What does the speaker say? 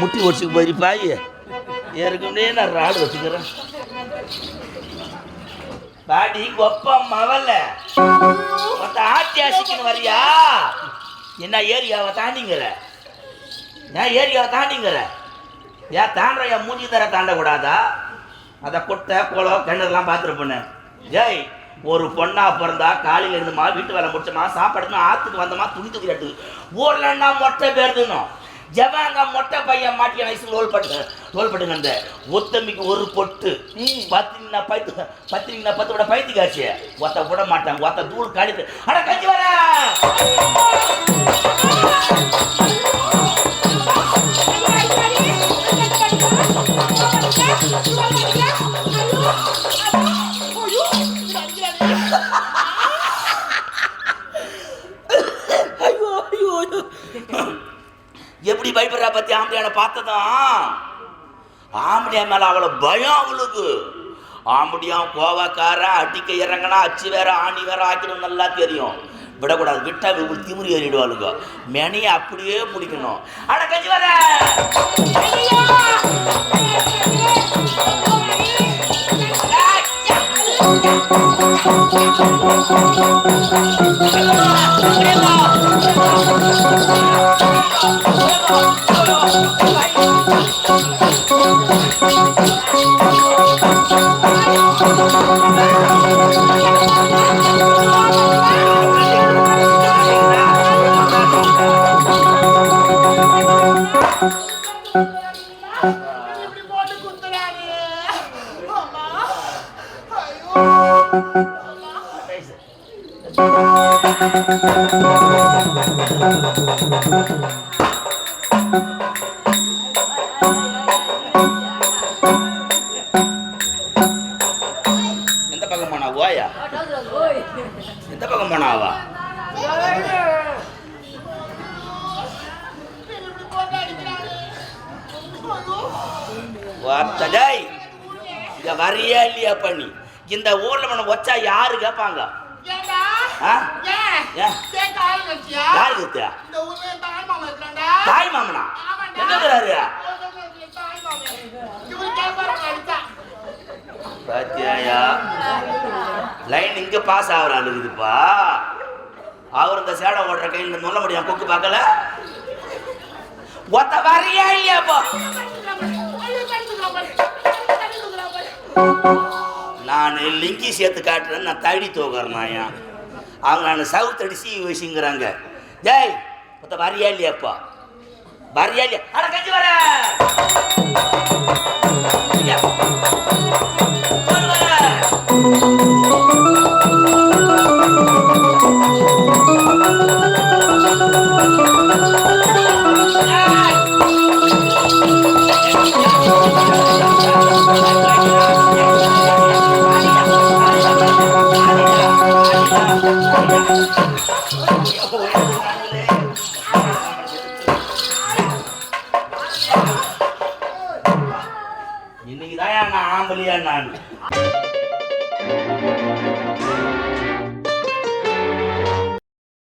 ಮುಟ್ಟಿ ಓಡಿಸಿ ಬರೀ ಬಾಯಿ ஏற்கனவே நான் ராடு வச்சுக்கிறேன். பாடி கொப்பம் மவல்ல மொத்த ஆட்டி அசிக்கணும் வரியா? என்ன ஏரியாவை தாண்டிங்கிற? ஏன் ஏரியாவை தாண்டிங்கிற? ஏன் தாண்டுற என் மூஞ்சி தர தாண்டக்கூடாதா? அதை குட்டை குளம் கிணறுலாம் பார்த்துருப்பேன் ஜெய் ஒரு பொண்ணா பிறந்தா காலையில இருந்துமா வீட்டு வேலை முடிச்சோமா சாப்பாடுன்னு ஆத்துக்கு வந்தோமா துணி தூக்கி எடுத்து ஊர்லன்னா மொட்டை பேருதுன்னு ஜவாங்க மொட்டை பையன் மாட்டி வயசு ரோல் பட்டு ரோல் பண்ணுங்க அந்த ஒத்தம்பிக்கு ஒரு பொட்டு. பத்தினா பைத்து பத்தினா பத்து விட பைத்தி காட்சி ஒத்த விட மாட்டாங்க ஒத்த தூள் கழித்து அட கஞ்சி வர எப்படி பயப்படுறா பத்தி ஆம்பளையான பார்த்ததும் ஆம்பளையா மேல அவ்வளோ பயம் அவளுக்கு. ஆம்படியா கோவக்காரன் அடிக்க இறங்கினா அச்சு வேற ஆணி வேற ஆக்கிடும் நல்லா தெரியும். விடக்கூடாது. விட்டா இவங்க திமுறி ஏறிடுவாளுங்க. மெனையை அப்படியே பிடிக்கணும். அட கஞ்சி வர இப்படி எந்த பக்கம் போனா ஓயா? எந்த பக்கம் போனாவா வார்த்தடை இங்க வரியா இல்லையா பண்ணி இந்த ஊர்ல மன வச்சா யாரு கேட்பாங்க தாய் மாமனா அடிச்சா. பாத்தியாயா? லைன் இங்க பாஸ் ஆகிற இருக்குதுப்பா. அவர் இந்த சேடை ஓடுற கையில் சொல்ல முடியும் கொக்கு பார்க்கல? ஒத்த வரியா இல்லையாப்பா நான் லிங்கி சேர்த்து காட்டுறேன்னு நான் தடி தூக்குறேன் நாயா. அவங்க நான் சவுத் அடிச்சு வச்சுங்கிறாங்க ஜெய் மொத்த வரியா இல்லையாப்பா? வரியா இல்லையா? அட கஞ்சி வர! இன்னைக்குதான் நான் ஆம்பளியா நான்?